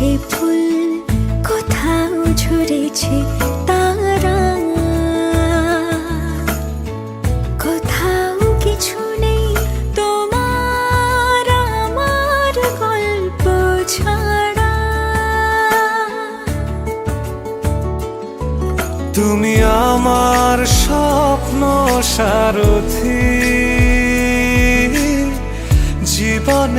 ফুটেছে ফুল কোথাও ঝরেছে কিছু তোমার আমার গল্প ছাড়া। তুমি আমার স্বপ্ন সারথি।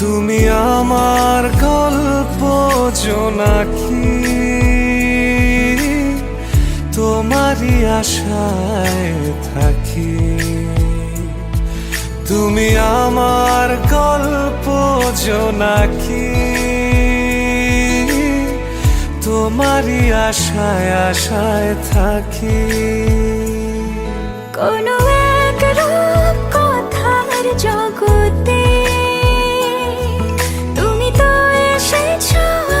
তুমি আমার গল্প জোনাকি তোমারই আশায় থাকি। তুমি আমার গল্প জোনাকি তোমারই আশায় আশায় থাকি। কোনো এক রূপ কথার জগতে তুমি তো এসেছ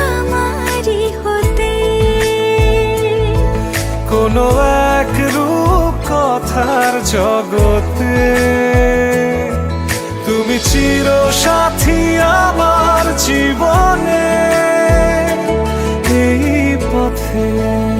আমারই হতে। কোনো এক রূপ কথার জগতে তুমি চির সাথী আমার জীবনে। 陪。